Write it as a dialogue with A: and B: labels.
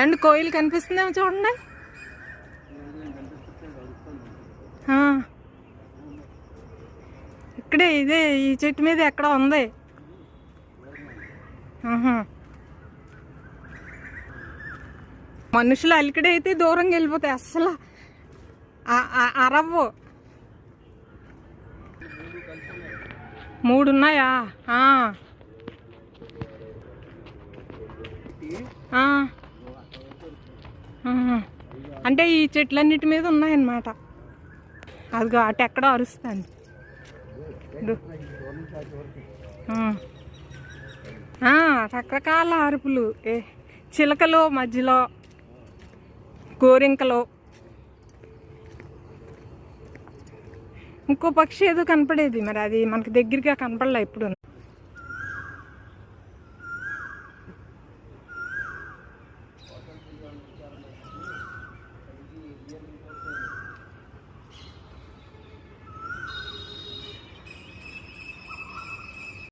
A: And Koil కనిపిస్తుందేమో చూడండి. ఇక్కడే ఇదే ఈ చెట్టు మీద ఎక్కడ ఉంది. మనుషులు అలికిడైతే దూరంగా వెళ్ళిపోతాయి అస్సలు. అరవ్వు మూడు ఉన్నాయా ఆ. అంటే ఈ చెట్లన్నిటి మీద ఉన్నాయన్నమాట. అదిగో అటు ఎక్కడో అరుస్తుంది. రకరకాల అరుపులు. ఏ చిలకలు మధ్యలో గోరింకలు. ఇంకో పక్షి ఏదో కనపడేది. మరి అది మనకి దగ్గరగా కనపడలే ఇప్పుడు